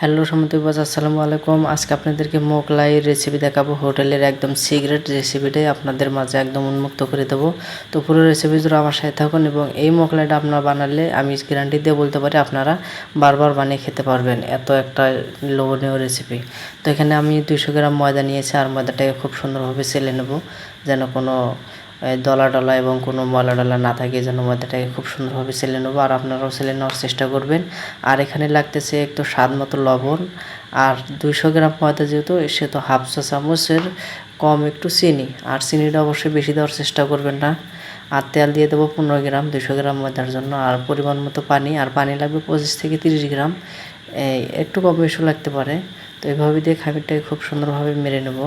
Hello সমুদ্র আসসালামু আলাইকুম। আজকে আপনাদেরকে মোগলাই রেসিপি দেখাবো। হোটেলের একদম সিক্রেট রেসিপিটাই আপনাদের মাঝে একদম উন্মুক্ত করে দেবো। তো পুরো রেসিপি জুড়ে আমার সাথে থাকুন এবং এই মোগলাইটা আপনারা বানালে, আমি গ্যারান্টি দিয়ে বলতে পারি, আপনারা বারবার বানিয়ে খেতে পারবেন। এত একটা লোভনীয় রেসিপি তো এখানে আমি দুইশো গ্রাম ময়দা নিয়েছি, আর ময়দাটাকে খুব সুন্দরভাবে সেলে নেব, যেন কোনো দলা ডলা এবং কোনো ময়লা ডলা না থাকে যেন ময়দাটাকে খুব সুন্দরভাবে সেলে নেব আর আপনারাও সেলে নেওয়ার চেষ্টা করবেন। আর এখানে লাগতেছে একটু স্বাদ মতো লবণ। আর দুইশো গ্রাম ময়দা যেহেতু, সে তো হাফ চা চামচের কম একটু চিনি। আর চিনিটা অবশ্যই বেশি দেওয়ার চেষ্টা করবেন না। আর তেল দিয়ে দেবো পনেরো গ্রাম দুশো গ্রাম ময়দার জন্য। আর পরিমাণ মতো পানি, আর পানি লাগবে পঁচিশ থেকে তিরিশ গ্রাম। একটু কম বেশি লাগতে পারে। তো এভাবে দিয়ে খামিরটাকে খুব সুন্দরভাবে মেরে নেব।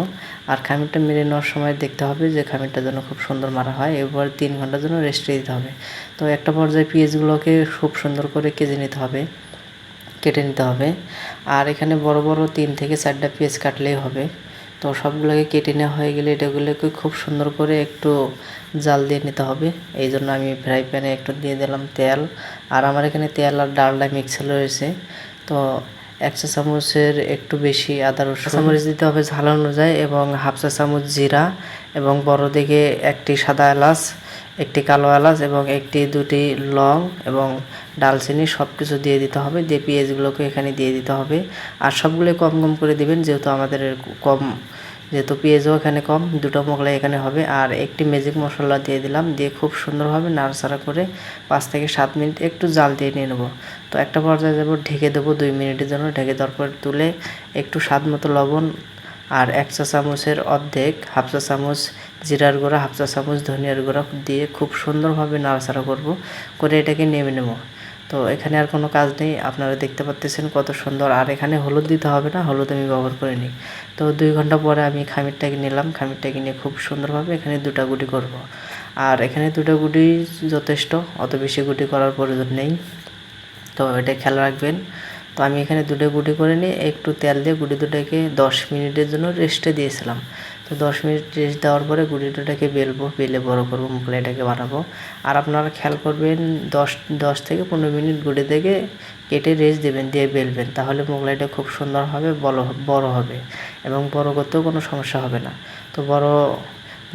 আর খামিরটা মেরে নেওয়ার সময় দেখতে হবে যে খামিরটা যেন খুব সুন্দর মারা হয়। এবার তিন ঘণ্টার জন্য রেস্টে দিতে হবে। তো একটা পর্যায়ে পেঁয়াজগুলোকে খুব সুন্দর করে কেজে নিতে হবে। কেটে নিতে হবে। আর এখানে বড় বড় তিন থেকে চারটা পেঁয়াজ কাটলেই হবে। তো সবগুলোকে কেটে নেওয়া হয়ে গেলে এটাগুলোকে খুব সুন্দর করে একটু জাল দিয়ে নিতে হবে। এই জন্য আমি ফ্রাই প্যানে একটু দিয়ে দিলাম তেল। আর আমার এখানে তেল আর ডালটা মিক্সার রয়েছে। তো এক চা চামচের একটু বেশি আদা রসুন। চামচ দিতে হবে ঝাল অনুযায়ী এবং হাফ চা চামচ জিরা এবং বড় দিকে একটি সাদা এলাচ, একটি কালো এলাচ এবং একটি দুটি লং এবং ডালচিনি সব কিছু দিয়ে দিতে হবে। দিয়ে পেঁয়াজগুলোকে এখানে দিয়ে দিতে হবে। আর সবগুলো কম কম করে দিবেন, যেহেতু আমাদের কম যেহেতু পেঁয়াজও এখানে কম, দুটো মোগলাই এখানে হবে। আর একটি ম্যাজিক মশলা দিয়ে দিলাম, দিয়ে খুব সুন্দরভাবে নাড়াচাড়া করে পাঁচ থেকে সাত মিনিট একটু জাল দিয়ে নিয়ে নেব। তো একটা পর্যায়ে যাব, ঢেকে দেবো দুই মিনিটের জন্য। ঢেকে দেওয়ার পর তুলে একটু স্বাদ মতো লবণ আর এক চা চামচের অর্ধেক, হাফ চা চামচ জিরার গুঁড়া, হাফ চা চামচ ধনিয়ার গুঁড়া দিয়ে খুব সুন্দরভাবে নাড়াচাড়া করব। করে এটাকে নেমে নেব। তো এখানে আর কোনো কাজ নেই। আপনারা দেখতে পাচ্ছেন কত সুন্দর। আর এখানে হলুদ দিতে হবে না, হলুদ আমি ব্যবহার করে নিই। তো দুই ঘণ্টা পরে আমি খামিরটাকে নিলাম। খামিরটাকে নিয়ে খুব সুন্দরভাবে এখানে দুটা গুটি করব। আর এখানে দুটো গুটি যথেষ্ট, অত বেশি গুটি করার প্রয়োজন নেই। তো এটা খেয়াল রাখবেন। তো আমি এখানে দুটো গুটি করে নিয়ে একটু তেল দিয়ে গুটি দুটাকে দশ মিনিটের জন্য রেস্টে দিয়েছিলাম। তো দশ মিনিট রেস্ট দেওয়ার পরে দুটাকে বেলবো, বেলে বড় করব মোগলাইটাকে বানাবো। আর আপনারা খেয়াল করবেন, দশ দশ থেকে পনেরো মিনিট গুটি থেকে কেটে রেস্ট দেবেন, দিয়ে বেলবেন। তাহলে মোগলাইটা খুব সুন্দর হবে বড় বড় হবে এবং বড় করতেও কোনো সমস্যা হবে না। তো বড়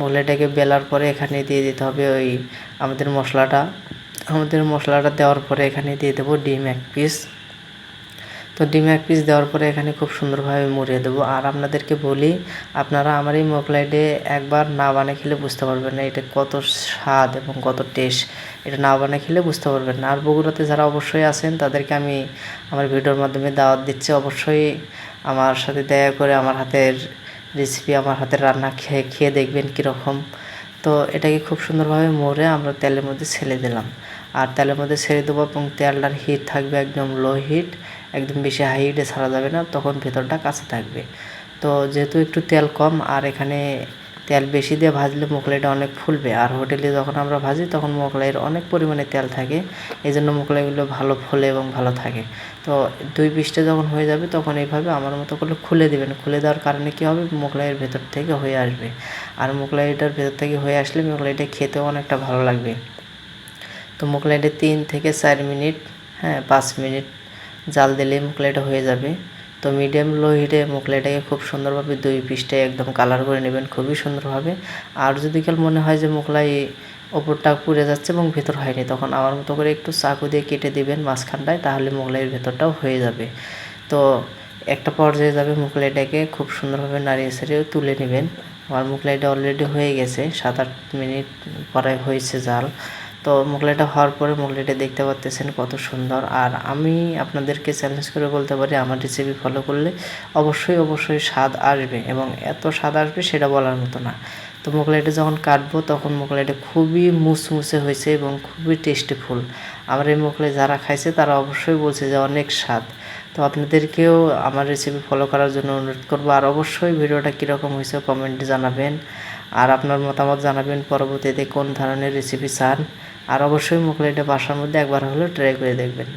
মোগলাইটাকে বেলার পরে এখানে দিয়ে দিতে হবে ওই আমাদের মশলাটা। আমাদের মশলাটা দেওয়ার পরে এখানে দিয়ে দেবো ডিম এক পিস তো ডিম এক পিস দেওয়ার পরে এখানে খুব সুন্দরভাবে মুড়িয়ে দেবো। আর আপনাদেরকে বলি, আপনারা আমার এই মোগলাইটে একবার না বানিয়ে খেলে বুঝতে পারবেন না এটা কত স্বাদ এবং কত টেস্ট এটা না বানিয়ে খেলে বুঝতে পারবেন না। আর বগুড়াতে যারা অবশ্যই আছেন, তাদেরকে আমি আমার ভিডিওর মাধ্যমে দাওয়াত দিচ্ছি। অবশ্যই আমার সাথে দয়া করে আমার হাতের রেসিপি আমার হাতের রান্না খেয়ে খেয়ে দেখবেন কীরকম। তো এটাকে খুব সুন্দরভাবে মরে আমরা তেলের মধ্যে ছেলে দিলাম। আর তেলের মধ্যে ছেড়ে দেবো এবং তেলটার হিট থাকবে একদম লো হিট একদম বেশি হাই হিটে ছাড়া যাবে না, তখন ভেতরটা কাঁচা থাকবে। তো যেহেতু একটু তেল কম, আর এখানে তেল বেশি দিয়ে ভাজলে মোগলাইটা অনেক ফুলবে। আর হোটেলে যখন আমরা ভাজি, তখন মোগলাইয়ের অনেক পরিমাণে তেল থাকে। এই জন্য মোগলাইগুলো ভালো ফোলে এবং ভালো থাকে। তো দুই পিসটা যখন হয়ে যাবে, তখন এইভাবে আমার মতো করে খুলে দেবেন। খুলে দেওয়ার কারণে কী হবে? মোগলাইয়ের ভেতর থেকে হয়ে আসবে। আর মোগলাইটার ভেতর থেকে হয়ে আসলে মোগলাইটা খেতেও অনেকটা ভালো লাগবে। তো মোগলাইটা তিন থেকে চার মিনিট হ্যাঁ পাঁচ মিনিট জাল দিলেই মোগলাইটা হয়ে যাবে। তো মিডিয়াম লো হিটে মোগলাইটাকে খুব সুন্দরভাবে দুই পিসটাই একদম কালার করে নেবেন, খুবই সুন্দরভাবে। আর যদি কাল মনে হয় যে মোগলাই ওপরটা পুড়ে যাচ্ছে এবং ভেতর হয়নি, তখন আমার মতো করে একটু চাকু দিয়ে কেটে দেবেন মাঝখানটায়, তাহলে মোগলাইয়ের ভেতরটাও হয়ে যাবে। তো একটা পর্যায়ে যাবে মোগলাইটাকে খুব সুন্দরভাবে নাড়িয়ে ছেড়ে তুলে নেবেন। আমার মোগলাইটা অলরেডি হয়ে গেছে, সাত আট মিনিট পরে হয়েছে জাল। তো মোগলাইটা হওয়ার পরে মোগলাইটা দেখতে পাচ্তেছেন কত সুন্দর। আর আমি আপনাদেরকে চ্যালেঞ্জ করে বলতে পারি, আমার রেসিপি ফলো করলে অবশ্যই অবশ্যই স্বাদ আসবে এবং এত স্বাদ আসবে সেটা বলার মতো না। তো মোগলাইটা যখন কাটবো তখন মোগলাইটা খুবই মুসমুসে হয়েছে এবং খুবই টেস্টিফুল আমার এই মোগলাই যারা খাইছে তারা অবশ্যই বলছে যে অনেক স্বাদ। তো আপনাদেরকেও আমার রেসিপি ফলো করার জন্য অনুরোধ করব। আর অবশ্যই ভিডিওটা কীরকম হয়েছে কমেন্টে জানাবেন। আর আপনার মতামত জানাবেন পরবর্তীতে কোন ধরনের রেসিপি চান। আর অবশ্যই মোগলাইটা বাসার মধ্যে একবার হলেও ট্রাই করে দেখবেন।